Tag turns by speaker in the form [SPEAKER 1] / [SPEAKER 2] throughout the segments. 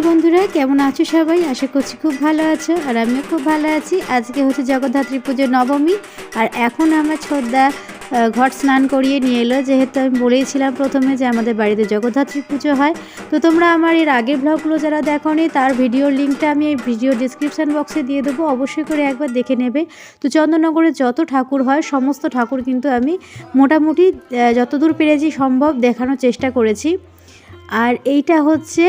[SPEAKER 1] নমস্কার বন্ধুরা কেমন আছো সবাই? আশা করছি খুব ভালো আছো আর আমিও খুব ভালো আছি। আজকে হচ্ছে জগদ্ধাত্রী পুজো নবমী আর এখন আমার আহ, ঘট স্নান করিয়ে নিয়ে এলো। যেহেতু আমি বলেইছিলাম প্রথমে যে আমাদের বাড়িতে জগদ্ধাত্রী পুজো হয় তো তোমরা আমার এর আগের ব্লগগুলো যারা দেখোনি তার ভিডিওর লিঙ্কটা আমি এই ভিডিও ডিসক্রিপশান বক্সে দিয়ে দেবো। অবশ্যই করে একবার দেখে নেবে। তো চন্দননগরে যত ঠাকুর হয় সমস্ত ঠাকুর কিন্তু আমি মোটামুটি যতদূর পেরেছি সম্ভব দেখানোর চেষ্টা করেছি। আর এইটা হচ্ছে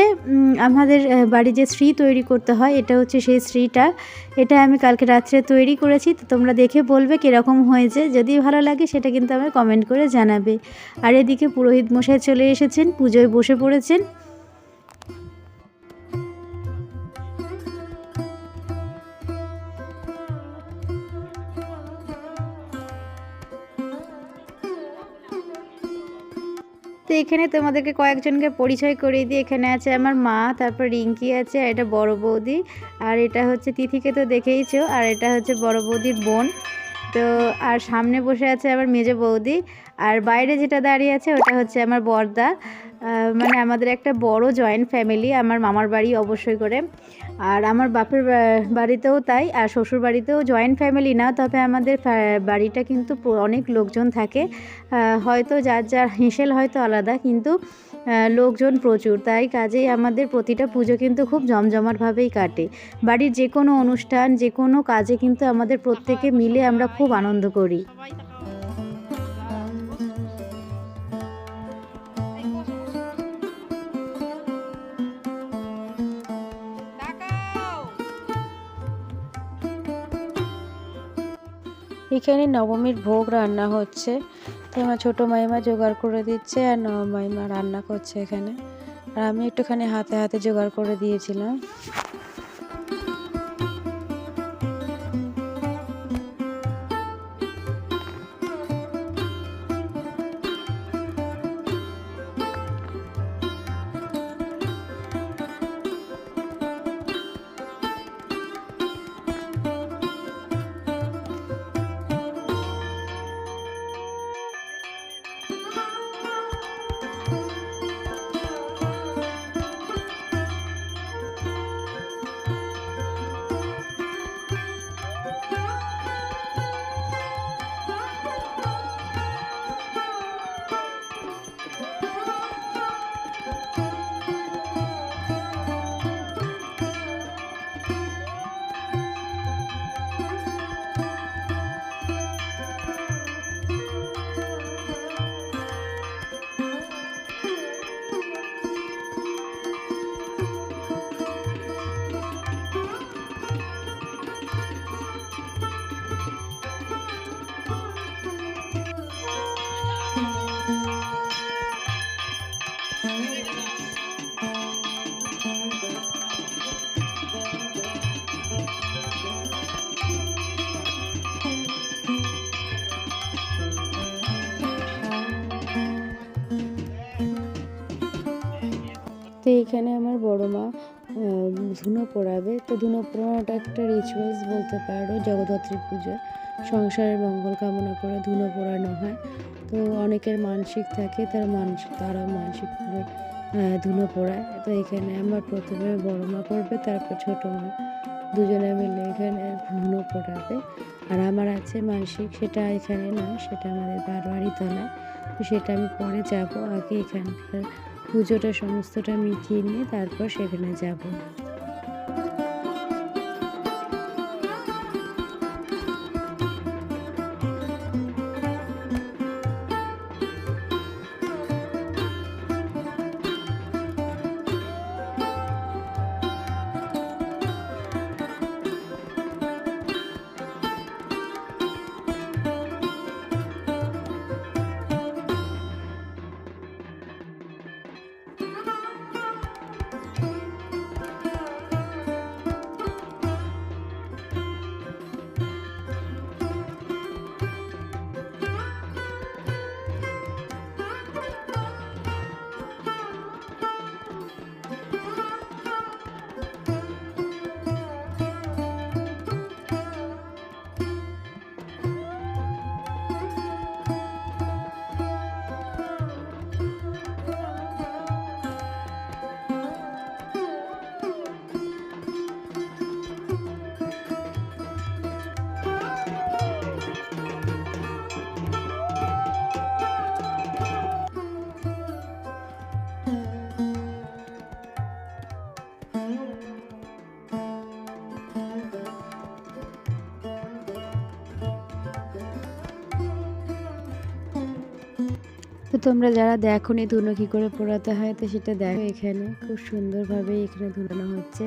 [SPEAKER 1] আমাদের বাড়ি যে শ্রী তৈরি করতে হয়, এটা হচ্ছে সেই শ্রীটা এটা আমি কালকে রাত্রে তৈরি করেছি, তো তোমরা দেখে বলবে কীরকম হয়েছে। যদি ভালো লাগে সেটা কিন্তু আমায় কমেন্ট করে জানাবে। আর এদিকে পুরোহিত মশাই চলে এসেছেন, পুজোয় বসে পড়েছেন। তো এখানে তোমাদেরকে কয়েকজনকে পরিচয় করিয়ে দিই। এখানে আছে আমার মা, তারপর রিঙ্কি আছে, আর এটা বড় বৌদি। আর এটা হচ্ছে তিথিকে তো দেখেইছ, আর এটা হচ্ছে বড় বৌদির বোন। তো আর সামনে বসে আছে আমার মেজ বৌদি। আর বাইরে যেটা দাঁড়িয়ে আছে ওটা হচ্ছে আমার বর্দা। মানে আমাদের একটা বড় জয়েন্ট ফ্যামিলি আমার মামার বাড়ি অবশ্যই করে। আর আমার বাপের বাড়িতেও তাই, আর শ্বশুর বাড়িতেও জয়েন্ট ফ্যামিলি না, তবে আমাদের বাড়িটা কিন্তু অনেক লোকজন থাকে। হয়তো যার যার হেঁসেল হয়তো আলাদা, কিন্তু লোকজন প্রচুর। তাই কাজেই আমাদের প্রতিটা পুজো কিন্তু খুব জমজমাটভাবেই কাটে। বাড়ির যে কোনো অনুষ্ঠান যে কোনো কাজে কিন্তু আমাদের প্রত্যেকে মিলে আমরা খুব আনন্দ করি।
[SPEAKER 2] এখানে নবমীর ভোগ রান্না হচ্ছে। তো আমার ছোটো মাইমা জোগাড় করে দিচ্ছে আর নবমাইমা রান্না করছে এখানে। আর আমি একটুখানি হাতে হাতে জোগাড় করে দিয়েছিলাম। তো এখানে আমার বড় মা ধুনো পোড়াবে। তো ধুনো পোড়ানোটা একটা রিচুয়ালস বলতে পারো জগদ্ধাত্রী পুজো। সংসারের মঙ্গল কামনা করে ধুনো পোড়ানো হয়। তো অনেকের মানসিক থাকে, তার মানসিক তারা মানসিক করে ধুনো পোড়ায়। তো এখানে আমার প্রথমে বড় মা করবে, তারপর ছোটো মা। দুজনে মিলে এখানে ধুনো পোড়াবে। আর আমার আছে মানসিক, সেটা এখানে না সেটা আমাদের বারোয়ারি তলায় তো সেটা আমি পরে যাব, আগে এখানকার পুজোটা সমস্তটা মিটিয়ে নিয়ে তারপর সেখানে যাব। তো তোমরা যারা দেখো নি ধুনো কি করে পোড়াতে হয়, তো সেটা দেখো এখানে। খুব সুন্দরভাবে এখানে ধুলানো হচ্ছে।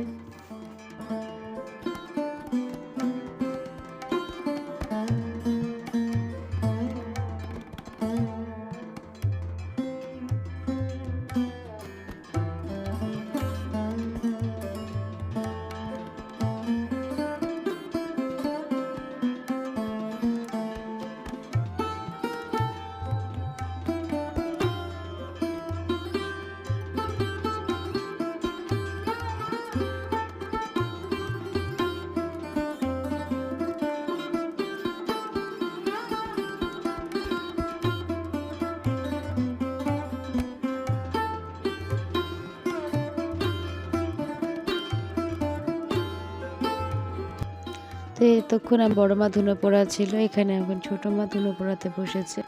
[SPEAKER 2] তো এতক্ষণ বড় মা ধুনো পোড়া ছিল এখানে এখন ছোট মা ধুনো পোড়াতে বসেছে।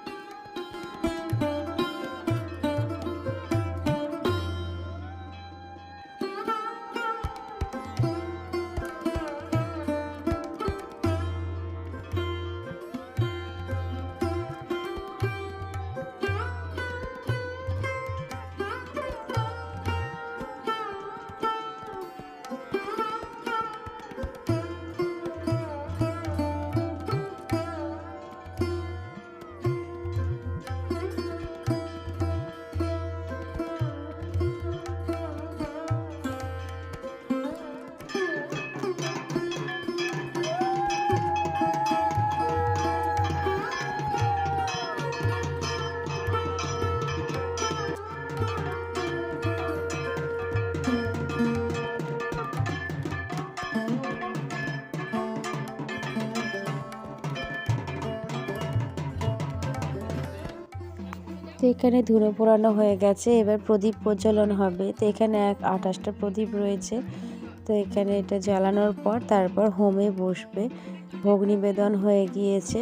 [SPEAKER 2] এখানে ধুলো পোড়ানো হয়ে গেছে, এবার প্রদীপ প্রজ্বলন হবে। তো এখানে এক আঠাশটা প্রদীপ রয়েছে। তো এখানে এটা জ্বালানোর পর তারপর হোমে বসবে। ভোগ নিবেদন হয়ে গিয়েছে।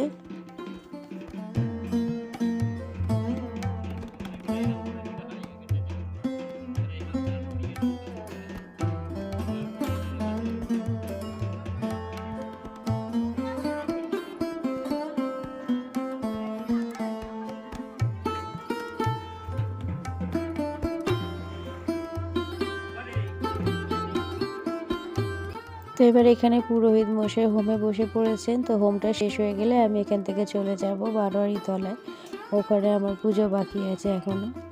[SPEAKER 2] তো এবার এখানে পুরোহিত মশাই হোমে বসে পড়েছেন। তো হোমটা শেষ হয়ে গেলে আমি এখান থেকে চলে যাব বারোয়ারি তলায়। ওখানে আমার পুজো বাকি আছে এখনও।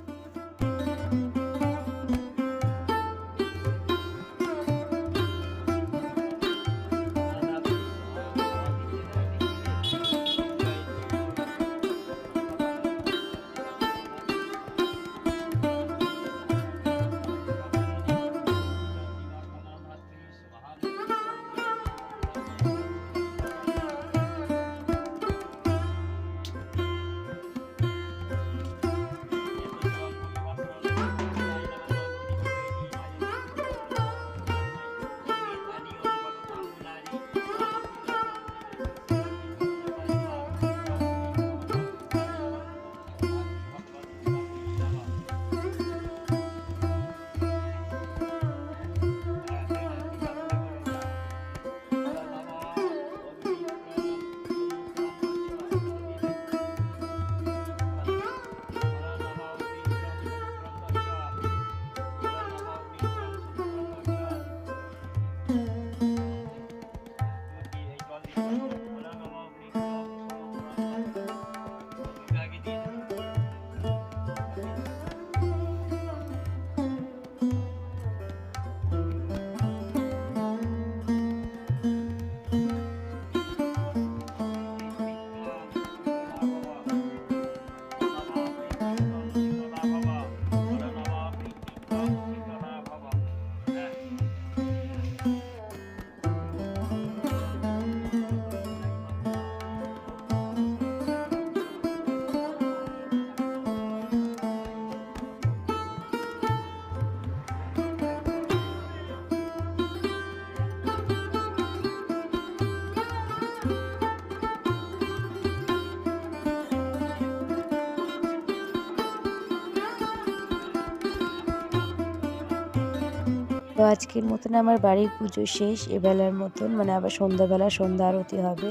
[SPEAKER 2] আজকের মতন আমার বাড়ির পুজো শেষ, এবেলার মতন মানে আবার সন্ধ্যাবেলা সন্ধ্যা আরতি হবে।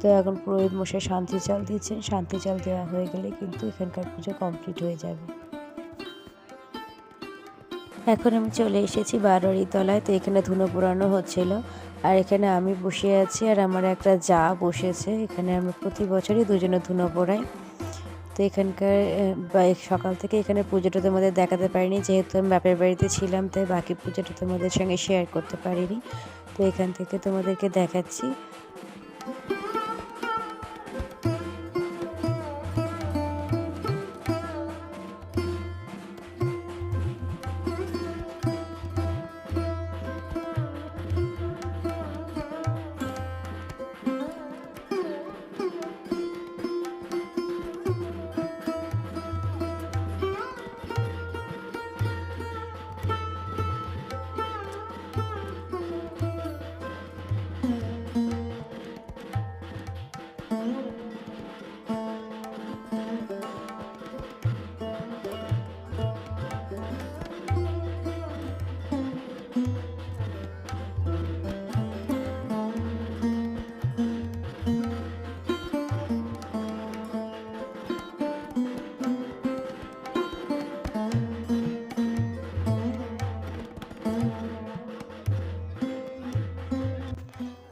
[SPEAKER 2] তো এখন পুরোহিত মশাই শান্তি চাল দিচ্ছেন শান্তি চাল দেওয়া হয়ে গেলে কিন্তু এখানকার পুজো কমপ্লিট হয়ে যাবে। এখন আমি চলে এসেছি বারোয়ারি তলায়, তো এখানে ধুনো পোড়ানো হচ্ছিল। আর এখানে আমি বসে আছি আর আমার একটা যা বসেছে, এখানে আমরা প্রতি বছরই দুজনে ধুনো পোড়াই। তো এখানকার সকাল থেকে এখানে পুজোটা তোমাদের দেখাতে পারিনি, যেহেতু আমি বাপের বাড়িতে ছিলাম, তাই বাকি পুজোটা তোমাদের সঙ্গে শেয়ার করতে পারিনি। তো এখান থেকে তোমাদেরকে দেখাচ্ছি।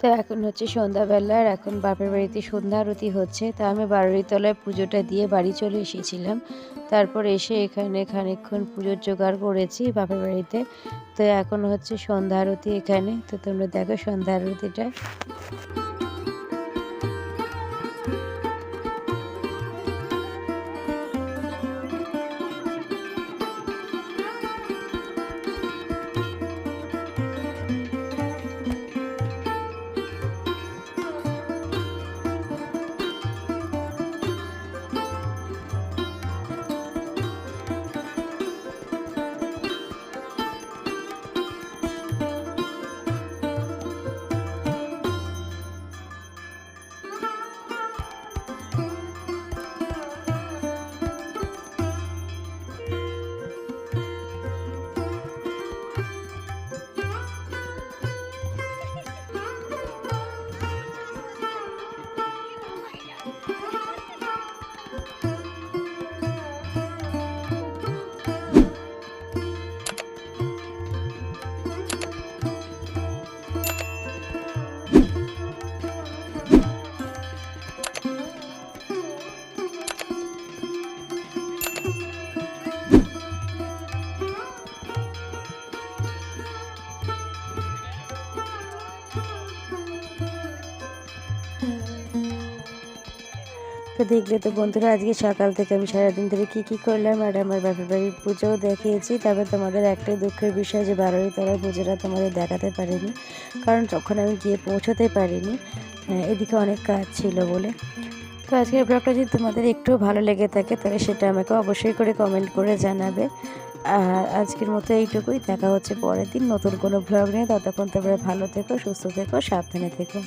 [SPEAKER 2] তো এখন হচ্ছে সন্ধ্যাবেলা আর এখন বাপের বাড়িতে সন্ধ্যা আরতি হচ্ছে। তা আমি বারোই তলায় পুজোটা দিয়ে বাড়ি চলে এসেছিলাম। তারপর এসে এখানে খানিকক্ষণ পুজোর জোগাড় করেছি বাপের বাড়িতে। তো এখন হচ্ছে সন্ধ্যা আরতি এখানে। তো তোমরা দেখো সন্ধ্যা আরতিটা। দেখলে তো বন্ধুরা আজকে সকাল থেকে আমি সারাদিন ধরে কী কী করলাম আর আমার বাপের বাড়ির পুজোও দেখিয়েছি। তবে তোমাদের একটাই দুঃখের বিষয় যে বারোই তলার পুজোটা তোমাদের দেখাতে পারিনি কারণ তখন আমি গিয়ে পৌঁছতে পারিনি। আহ, এদিকে অনেক কাজ ছিল বলে। তো আজকের ব্লগটা যদি তোমাদের একটু ভালো লেগে থাকে তাহলে সেটা আমাকে অবশ্যই করে কমেন্ট করে জানাবে। আর আজকের মতো এইটুকুই দেখা হচ্ছে পরের দিন নতুন কোনো ব্লগ নিয়ে। ততক্ষণ তোমরা ভালো থেকো সুস্থ থেকো সাবধানে থেকো।